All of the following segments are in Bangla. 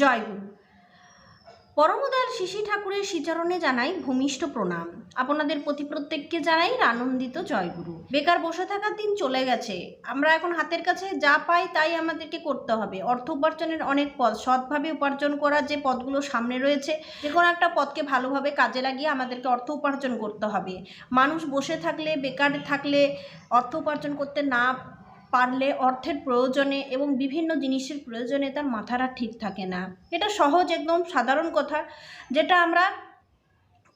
জয়গুরু পরমদার শিশি ঠাকুরের শ্রীচরণে জানাই ভূমিষ্ঠ প্রণাম। আপনাদের প্রতি প্রত্যেককে জানাই আনন্দিত জয়গুরু বেকার বসে থাকার দিন চলে গেছে। আমরা এখন হাতের কাছে যা পাই তাই আমাদেরকে করতে হবে। অর্থ উপার্জনের অনেক পদ সৎভাবে উপার্জন করার যে পদগুলো সামনে রয়েছে, যে কোনো একটা পদকে ভালোভাবে কাজে লাগিয়ে আমাদেরকে অর্থ উপার্জন করতে হবে। মানুষ বসে থাকলে, বেকার থাকলে অর্থ উপার্জন করতে না পারলে অর্থের প্রয়োজনে এবং বিভিন্ন জিনিসের প্রয়োজনে তার মাথাটা ঠিক থাকে না। এটা সহজ একদম সাধারণ কথা, যেটা আমরা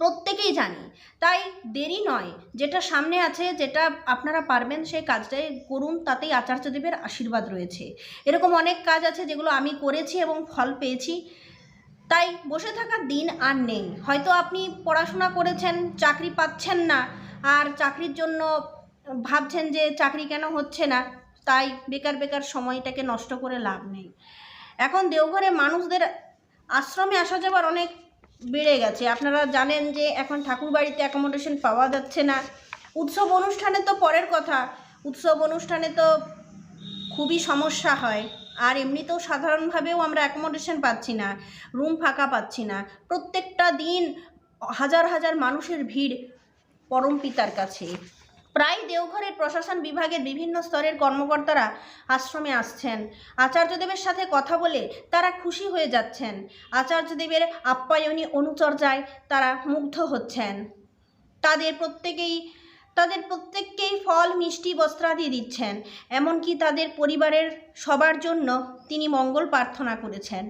প্রত্যেকেই জানি। তাই দেরি নয়, যেটা সামনে আছে, যেটা আপনারা পারবেন, সেই কাজটাই করুন, তাতেই আচার্যদেবের আশীর্বাদ রয়েছে। এরকম অনেক কাজ আছে যেগুলো আমি করেছি এবং ফল পেয়েছি। তাই বসে থাকার দিন আর নেই। হয়তো আপনি পড়াশোনা করেছেন, চাকরি পাচ্ছেন না, আর চাকরির জন্য ভাবছেন যে চাকরি কেন হচ্ছে না। তাই বেকার বেকার সময়টাকে নষ্ট করে লাভ নেই। এখন দেওঘরে মানুষদের আশ্রমে আসা যাওয়ার অনেক বেড়ে গেছে। আপনারা জানেন যে এখন ঠাকুর বাড়িতে অ্যাকোমোডেশন পাওয়া যাচ্ছে না। উৎসব অনুষ্ঠানে তো পরের কথা। উৎসব অনুষ্ঠানে তো খুবই সমস্যা হয়। আর এমনিতেও সাধারণভাবেও আমরা অ্যাকোমোডেশন পাচ্ছি না রুম ফাঁকা পাচ্ছি না। প্রত্যেকটা দিন হাজার হাজার মানুষের ভিড় পরম পিতার কাছে। প্রায় দেওঘরের প্রশাসন বিভাগের বিভিন্ন স্তরের কর্মকর্তারা আশ্রমে আসছেন। আচার্যদেবের সাথে কথা বলে তারা খুশি হয়ে যাচ্ছেন। আচার্যদেবের আপ্যায়নী অনুচর্যায় তারা মুগ্ধ হচ্ছেন। তাদের প্রত্যেকেই তাদের প্রত্যেককেই ফল, মিষ্টি বস্ত্রাদি দিচ্ছেন। এমনকি তাদের পরিবারের সবার জন্য তিনি মঙ্গল প্রার্থনা করেছেন।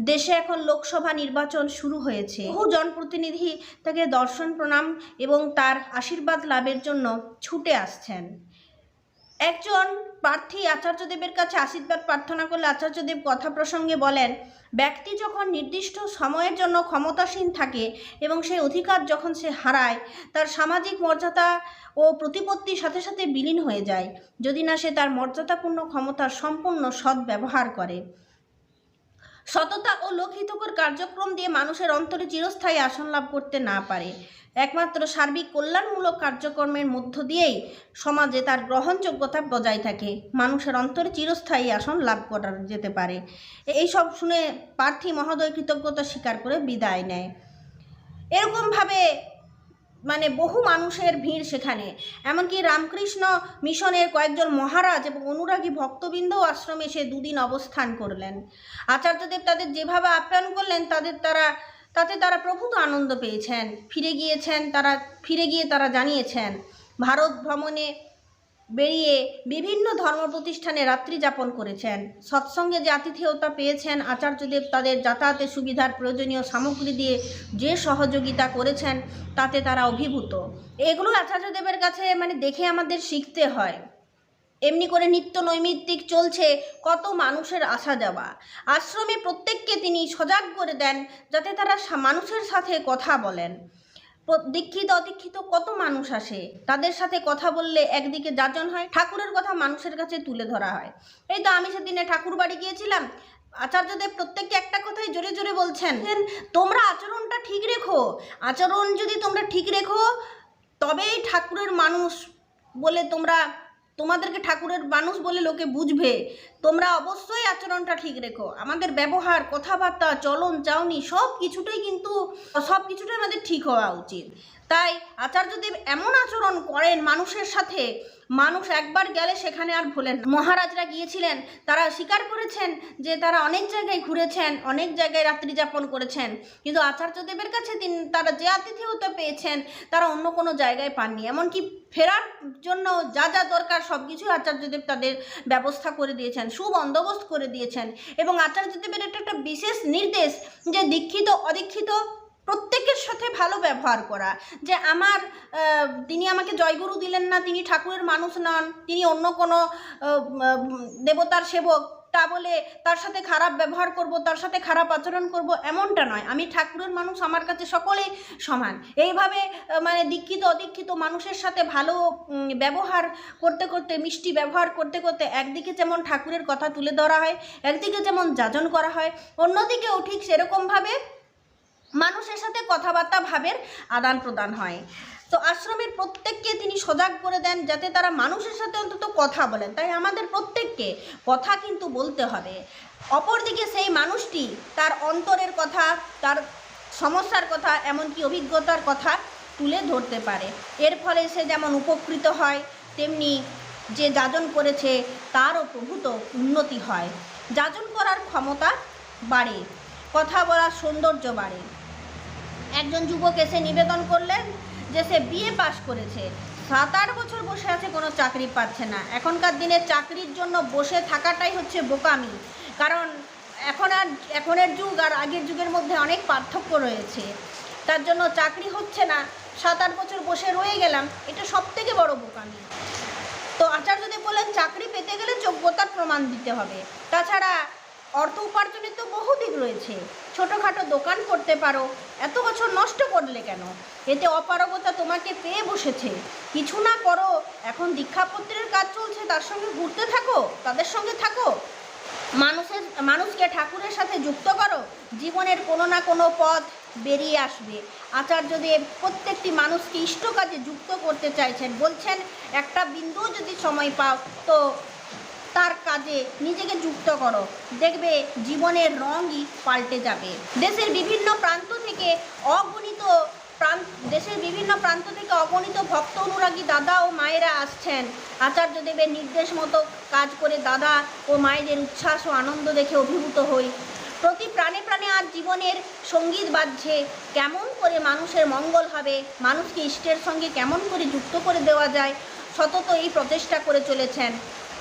দেশে এখন লোকসভা নির্বাচন শুরু হয়েছে। বহু জনপ্রতিনিধি তাকে দর্শন, প্রণাম এবং তার আশীর্বাদ লাভের জন্য ছুটে আসছেন। একজন প্রার্থী আচার্যদেবের কাছে আশীর্বাদ প্রার্থনা করলে আচার্যদেব কথা প্রসঙ্গে বলেন, ব্যক্তি যখন নির্দিষ্ট সময়ের জন্য ক্ষমতাসীন থাকে এবং সেই অধিকার যখন সে হারায়, তার সামাজিক মর্যাদা ও প্রতিপত্তির সাথে সাথে বিলীন হয়ে যায়। যদি না সে তার মর্যাদাপূর্ণ ক্ষমতার সম্পূর্ণ সদ্ব্যবহার করে। সততা ও লোকহিতকর কার্যক্রম দিয়ে মানুষের অন্তরে চিরস্থায়ী আসন লাভ করতে না পারে। একমাত্র সার্বিক কল্যাণমূলক কার্যক্রমের মধ্য দিয়েই সমাজে তার গ্রহণযোগ্যতা বজায় থাকে। মানুষের অন্তরে চিরস্থায়ী আসন লাভ করা যেতে পারে। এই সব শুনে প্রার্থী মহোদয় কৃতজ্ঞতা স্বীকার করে বিদায় নেয়। এরকমভাবে মানে বহু মানুষের ভিড় সেখানে। এমনকি রামকৃষ্ণ মিশনের কয়েকজন মহারাজ এবং অনুরাগী ভক্তবৃন্দও আশ্রমে সে দুদিন অবস্থান করলেন। আচার্যদেব তাদের যেভাবে আপ্যায়ন করলেন, তাদের তারা, তাতে তারা প্রভূত আনন্দ পেয়েছেন। ফিরে গিয়েছেন, তারা, ফিরে গিয়ে তারা জানিয়েছেন, ভারত ভ্রমণে বেরিয়ে বিভিন্ন ধর্ম প্রতিষ্ঠানে রাত্রি যাপন করেছেন। সৎসঙ্গে যে আতিথেয়তা পেয়েছেন, আচার্যদেব তাদের যাতায়াতের সুবিধার প্রয়োজনীয় সামগ্রী দিয়ে যে সহযোগিতা করেছেন, তাতে তারা অভিভূত। এগুলো আচার্যদেবের কাছে মানে দেখে আমাদের শিখতে হয়। এমনি করে নিত্য নৈমিত্তিক চলছে, কত মানুষের আসা যাওয়া। আশ্রমে প্রত্যেককে তিনি সজাগ করে দেন, যাতে তারা মানুষের সাথে কথা বলেন। দীক্ষিত, অদীক্ষিত কত মানুষ আসে? তাদের সাথে কথা বললে একদিকে যাজন হয়, ঠাকুরের কথা মানুষের কাছে তুলে ধরা হয়। এই তো আমি সেদিনে ঠাকুর বাড়ি গিয়েছিলাম। আচার্যদেব প্রত্যেককে একটা কথাই জোরে জোরে বলছেন তোমরা আচরণটা ঠিক রেখো। আচরণ যদি তোমরা ঠিক রেখো, তবেই ঠাকুরের মানুষ বলে তোমরা তোমাদেরকে ঠাকুরের মানুষ বলে লোকে বুঝবে। তোমরা অবশ্যই আচরণটা ঠিক রেখো। আমাদের ব্যবহার, কথাবার্তা, চলন, চাউনি সব কিছুটাই কিন্তু, সব কিছুটাই আমাদের ঠিক হওয়া উচিত। তাই আচার্যদেব এমন আচরণ করেন মানুষের সাথে মানুষ একবার গেলে সেখানে আর ভোলেন না। মহারাজরা গিয়েছিলেন, তারা স্বীকার করেছেন যে তারা অনেক জায়গায় ঘুরেছেন, অনেক জায়গায় রাত্রি যাপন করেছেন। কিন্তু আচার্যদেবের কাছে তিনি, তারা যে আতিথেয়তা পেয়েছেন, তারা অন্য কোনো জায়গায় পাননি। এমনকি ফেরার জন্য যা যা দরকার সব কিছু আচার্যদেব তাদের ব্যবস্থা করে দিয়েছেন, সুবন্দোবস্ত করে দিয়েছেন। এবং আচার্যদেবের এটা একটা বিশেষ নির্দেশ যে দীক্ষিত, অদীক্ষিত প্রত্যেকের সাথে ভালো ব্যবহার করা। যে আমার তিনি আমাকে জয়গুরু দিলেন না, তিনি ঠাকুরের মানুষ নন, তিনি অন্য কোনো দেবতার সেবক, তা বলে তার সাথে খারাপ ব্যবহার করব, তার সাথে খারাপ আচরণ করব, এমনটা নয়। আমি ঠাকুরের মানুষ, আমার কাছে সকলেই সমান। এইভাবে মানে দীক্ষিত, অদীক্ষিত মানুষের সাথে ভালো ব্যবহার করতে করতে, মিষ্টি ব্যবহার করতে করতে একদিকে যেমন ঠাকুরের কথা তুলে ধরা হয়, একদিকে যেমন যাজন করা হয়, অন্যদিকেও ঠিক সেরকমভাবে মানুষের সাথে কথাবার্তা ভাবের আদান প্রদান হয়। তো আশ্রমের প্রত্যেককে তিনি সজাগ করে দেন যাতে তারা মানুষের সাথে অন্তত কথা বলেন। তাই আমাদের প্রত্যেককে কথা কিন্তু বলতে হবে। অপরদিকে সেই মানুষটি তার অন্তরের কথা, তার সমস্যার কথা, এমনকি অভিজ্ঞতার কথা তুলে ধরতে পারে। এর ফলে সে যেমন উপকৃত হয়, তেমনি যে যাজন করেছে তারও প্রভূত উন্নতি হয়। যাজন করার ক্ষমতা বাড়ে, কথা বলার সৌন্দর্য বাড়ে। একজন যুবক এসে নিবেদন করলেন যে সে বিএ পাশ করেছে। সাত আট বছর বসে আছে, কোনো চাকরি পাচ্ছে না। এখনকার দিনে চাকরির জন্য বসে থাকাটাই হচ্ছে বোকামি। কারণ এখন আর, এখনের যুগ আর আগের যুগের মধ্যে অনেক পার্থক্য রয়েছে। তার জন্য চাকরি হচ্ছে না। সাত আট বছর বসে রয়ে গেলাম, এটা সব থেকে বড় বোকামি। তো আচার্যদেব বলেন, চাকরি পেতে গেলে যোগ্যতার প্রমাণ দিতে হবে। তাছাড়া অর্থ উপার্জনের তো বহু দিক রয়েছে। ছোটোখাটো দোকান করতে পারো। এত বছর নষ্ট করলে কেন? এতে অপারগতা তোমাকে পেয়ে বসেছে। কিছু না করো, এখন দীক্ষাপত্রের কাজ চলছে, তার সঙ্গে ঘুরতে থাকো, তাদের সঙ্গে থাকো। মানুষের, মানুষকে ঠাকুরের সাথে যুক্ত করো, জীবনের কোনো না কোনো পথ বেরিয়ে আসবে। আচার্যদেব প্রত্যেকটি মানুষকে ইষ্ট কাজে যুক্ত করতে চাইছেন। বলছেন, একটা বিন্দু যদি সময় পাও, তো তার কাজে নিজেকে যুক্ত করো। দেখবে জীবনের রঙই পাল্টে যাবে। দেশের বিভিন্ন প্রান্ত থেকে অগণিত প্রান্ত, দেশের বিভিন্ন প্রান্ত থেকে অগণিত ভক্ত অনুরাগী দাদা ও মায়েরা আসছেন। আচার্যদেবের নির্দেশ মতো কাজ করে দাদা ও মায়েদের উচ্ছ্বাস ও আনন্দ দেখে অভিভূত হই। প্রতি প্রাণে প্রাণে আজ জীবনের সংগীত বাজছে। কেমন করে মানুষের মঙ্গল হবে, মানুষকে ইষ্টের সঙ্গে কেমন করে যুক্ত করে দেওয়া যায়, সতত এই প্রচেষ্টা করে চলেছেন।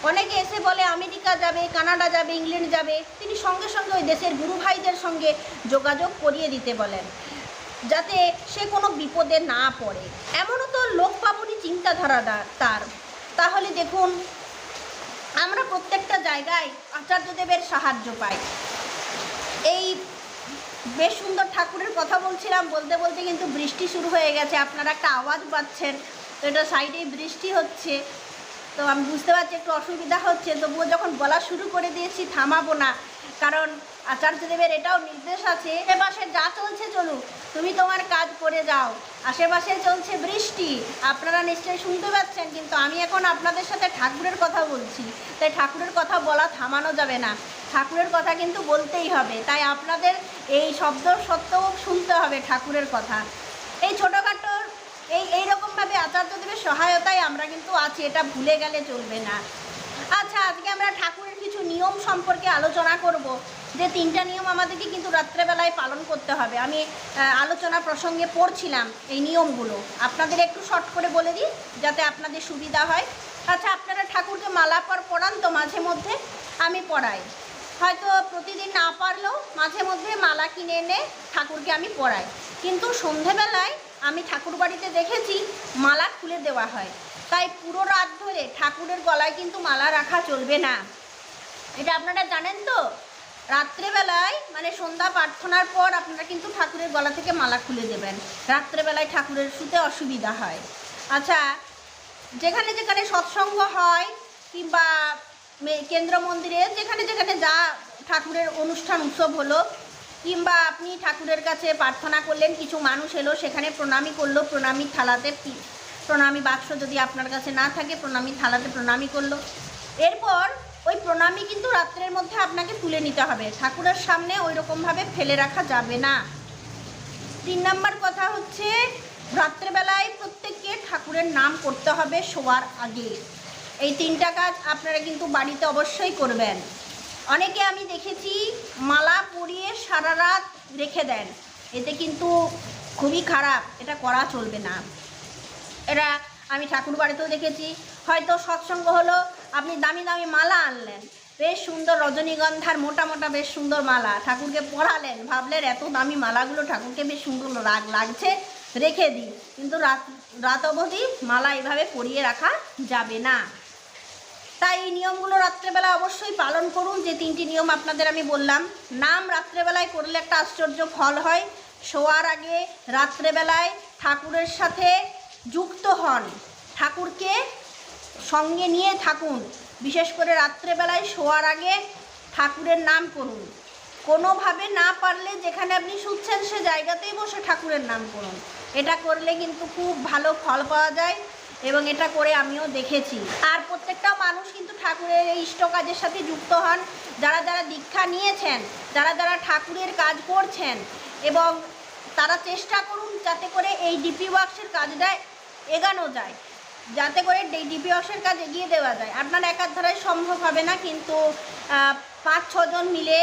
অনেকে এসে বলে আমেরিকা যাবে, কানাডা যাবে, ইংল্যান্ড যাবে। তিনি সঙ্গে সঙ্গে ওই দেশের গুরু ভাইদের সঙ্গে যোগাযোগ করিয়ে দিতে বলেন, যাতে সে কোনো বিপদে না পড়ে। এমনও তো লোক পাবনি চিন্তাধারা তার। তাহলে দেখুন, আমরা প্রত্যেকটা জায়গায় আচার্যদেবের সাহায্য পাই। এই বেশ সুন্দর ঠাকুরের কথা বলছিলাম, বলতে বলতে কিন্তু বৃষ্টি শুরু হয়ে গেছে। আপনারা একটা আওয়াজ পাচ্ছেন, তো এটা সাইডেই বৃষ্টি হচ্ছে। তো আমি বুঝতে পারছি একটু অসুবিধা হচ্ছে, তবুও যখন বলা শুরু করে দিয়েছি থামাবো না। কারণ আচার্যদেবের এটাও নির্দেশ আছে আশেপাশে যা চলছে চলুক, তুমি তোমার কাজ করে যাও। আশেপাশে চলছে বৃষ্টি, আপনারা নিশ্চয়ই শুনতে পাচ্ছেন, কিন্তু আমি এখন আপনাদের সাথে ঠাকুরের কথা বলছি। তাই ঠাকুরের কথা বলা থামানো যাবে না। ঠাকুরের কথা কিন্তু বলতেই হবে, তাই আপনাদের এই শব্দ সত্ত্বেও শুনতে হবে ঠাকুরের কথা। এই ছোটোখাটো এই এইরকমভাবে আচার্যদেবের সহায়তায় আমরা কিন্তু আছি, এটা ভুলে গেলে চলবে না। আচ্ছা আজকে আমরা ঠাকুরের কিছু নিয়ম সম্পর্কে আলোচনা করব, যে তিনটা নিয়ম আমাদেরকে কিন্তু রাত্রেবেলায় পালন করতে হবে। আমি আলোচনা প্রসঙ্গে পড়ছিলাম এই নিয়মগুলো। আপনাদের একটু শর্ট করে বলে দিই, যাতে আপনাদের সুবিধা হয়। আচ্ছা আপনারা ঠাকুরকে মালা পর পড়ান তো মাঝে মধ্যে, আমি পড়াই হয়তো প্রতিদিন না পারলেও মাঝে মধ্যে মালা কিনে এনে ঠাকুরকে আমি পড়াই কিন্তু সন্ধেবেলায় আমি ঠাকুর বাড়িতে দেখেছি মালা খুলে দেওয়া হয়। তাই পুরো রাত ধরে ঠাকুরের গলায় কিন্তু মালা রাখা চলবে না। এটা আপনারা জানেন তো? রাত্রেবেলায় মানে সন্ধ্যা প্রার্থনার পর আপনারা কিন্তু ঠাকুরের গলা থেকে মালা খুলে দেবেন। রাত্রেবেলায় ঠাকুরের শুতে অসুবিধা হয়। আচ্ছা যেখানে যেখানে সৎসঙ্গ হয় কিংবা কেন্দ্র মন্দিরে যেখানে যেখানে যা ঠাকুরের অনুষ্ঠান, উৎসব হলো কিংবা আপনি ঠাকুরের কাছে প্রার্থনা করলেন, কিছু মানুষ এলো, সেখানে প্রণামী করল, প্রণামী থালাতে প্রণামী বাক্স যদি আপনার কাছে না থাকে, প্রণামী থালাতে প্রণামী করল। এরপর ওই প্রণামী কিন্তু রাত্রের মধ্যে আপনাকে তুলে নিতে হবে। ঠাকুরের সামনে ওই রকমভাবে ফেলে রাখা যাবে না। তিন নাম্বার কথা হচ্ছে, রাত্রেবেলায় প্রত্যেককে ঠাকুরের নাম করতে হবে শোয়ার আগে। এই তিনটা কাজ আপনারা কিন্তু বাড়িতে অবশ্যই করবেন। অনেকে আমি দেখেছি সারা রাত রেখে দেন। এতে কিন্তু খুবই খারাপ, এটা করা চলবে না। এরা, আমি ঠাকুর বাড়িতেও দেখেছি, হয়তো সৎসঙ্গ হলো, আপনি দামি দামি মালা আনলেন। বেশ সুন্দর রজনীগন্ধার, মোটা মোটা বেশ সুন্দর মালা। ঠাকুরকে পড়ালেন, ভাবলেন এত দামি মালাগুলো ঠাকুরকে বেশ সুন্দর রাগ লাগছে, রেখে দিই কিন্তু রাত রাত অবধি মালা এভাবে পরিয়ে রাখা যাবে না। তাই এই নিয়মগুলো রাত্রেবেলা অবশ্যই পালন করুন। যে তিনটি নিয়ম আপনাদের আমি বললাম, নাম রাত্রেবেলায় করলে একটা আশ্চর্য ফল হয়। শোয়ার আগে রাত্রেবেলায় ঠাকুরের সাথে যুক্ত হন। ঠাকুরকে সঙ্গে নিয়ে থাকুন। বিশেষ করে রাত্রেবেলায় শোয়ার আগে ঠাকুরের নাম করুন। কোনোভাবে না পারলে যেখানে আপনি শুচ্ছেন সে জায়গাতেই বসে ঠাকুরের নাম করুন। এটা করলে কিন্তু খুব ভালো ফল পাওয়া যায়। এবং এটা করে আমিও দেখেছি। আর প্রত্যেকটা মানুষ কিন্তু ঠাকুরের এই ইষ্ট কাজের সাথে যুক্ত হন। যারা যারা দীক্ষা নিয়েছেন, যারা যারা ঠাকুরের কাজ করছেন এবং তারা চেষ্টা করুন যাতে করে এই ডিপি ওয়ার্কসের কাজটা এগানো যায়। যাতে করে ডিপি ওয়ার্কসের কাজ এগিয়ে দেওয়া যায়। আপনার একার ধারায় সম্ভব হবে না, কিন্তু পাঁচ ছজন মিলে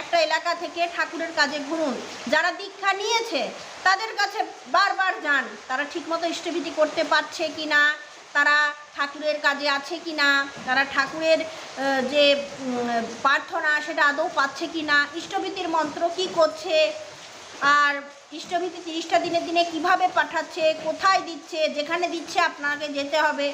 একটা এলাকা থেকে ঠাকুরের কাজে ঘুরুন। যারা দীক্ষা নিয়েছে, তাদের কাছে বারবার যান। তারা ঠিকমতো ইষ্টবিধি করতে পারছে কি না তারা ঠাকুরের কাজে আছে কি না তারা ঠাকুরের যে প্রার্থনা সেটা আদৌ পাচ্ছে কি না ইষ্টবিধির মন্ত্র কি করছে, আর ইষ্টভীতি তিরিশটা দিনে দিনে কীভাবে পাঠাচ্ছে, কোথায় দিচ্ছে, যেখানে দিচ্ছে আপনাকে যেতে হবে।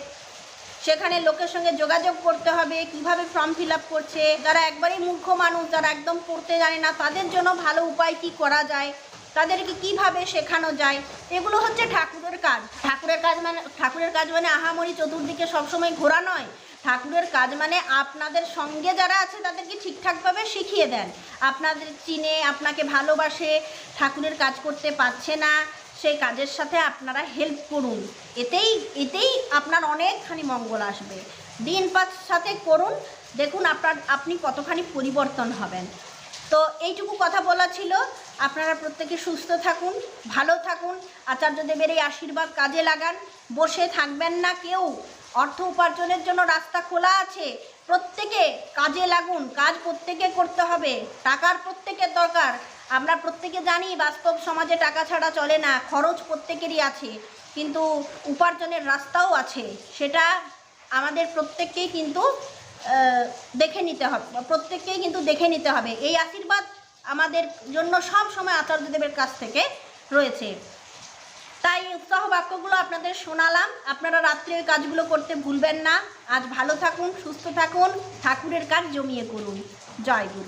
সেখানে লোকের সঙ্গে যোগাযোগ করতে হবে, কীভাবে ফর্ম ফিল আপ করছে, যারা একবারেই মূর্খ মানুষ, যারা একদম পড়তে জানে না, তাদের জন্য ভালো উপায় কি করা যায়, তাদেরকে কীভাবে শেখানো যায়, এগুলো হচ্ছে ঠাকুরের কাজ। ঠাকুরের কাজ মানে ঠাকুরের কাজ মানে আহামরি চতুর্দিকে সবসময় ঘোরা নয়। ঠাকুরের কাজ মানে আপনাদের সঙ্গে যারা আছে, তাদেরকে ঠিকঠাকভাবে শিখিয়ে দেন। আপনাদের চিনে, আপনাকে ভালোবাসে, ঠাকুরের কাজ করতে পারছে না সেই কাজের সাথে আপনারা হেল্প করুন। এতেই এতেই আপনার অনেকখানি মঙ্গল আসবে। দিন পাঁচ সাথে করুন, দেখুন আপনার, আপনি কতখানি পরিবর্তন হবেন। তো এইটুকু কথা বলা ছিল। আপনারা প্রত্যেকে সুস্থ থাকুন, ভালো থাকুন। আচার্যদেবের এই আশীর্বাদ কাজে লাগান। বসে থাকবেন না কেউ। অর্থ উপার্জনের জন্য রাস্তা খোলা আছে। প্রত্যেকে কাজে লাগুন। কাজ প্রত্যেকে করতে হবে। টাকার প্রত্যেকের দরকার। আমরা প্রত্যেকে জানি বাস্তব সমাজে টাকা ছাড়া চলে না, খরচ প্রত্যেকেরই আছে, কিন্তু উপার্জনের রাস্তাও আছে। সেটা আমাদের প্রত্যেককেই কিন্তু দেখে নিতে হবে, প্রত্যেককেই কিন্তু দেখে নিতে হবে। এই আশীর্বাদ আমাদের জন্য সব সময় আচার্যদেবের কাছ থেকে রয়েছে। তাই উৎসাহ বাক্যগুলো আপনাদের শোনালাম। আপনারা রাত্রে ওই কাজগুলো করতে ভুলবেন না। আজ ভালো থাকুন, সুস্থ থাকুন, ঠাকুরের কাজ জমিয়ে করুন। জয় গুরু।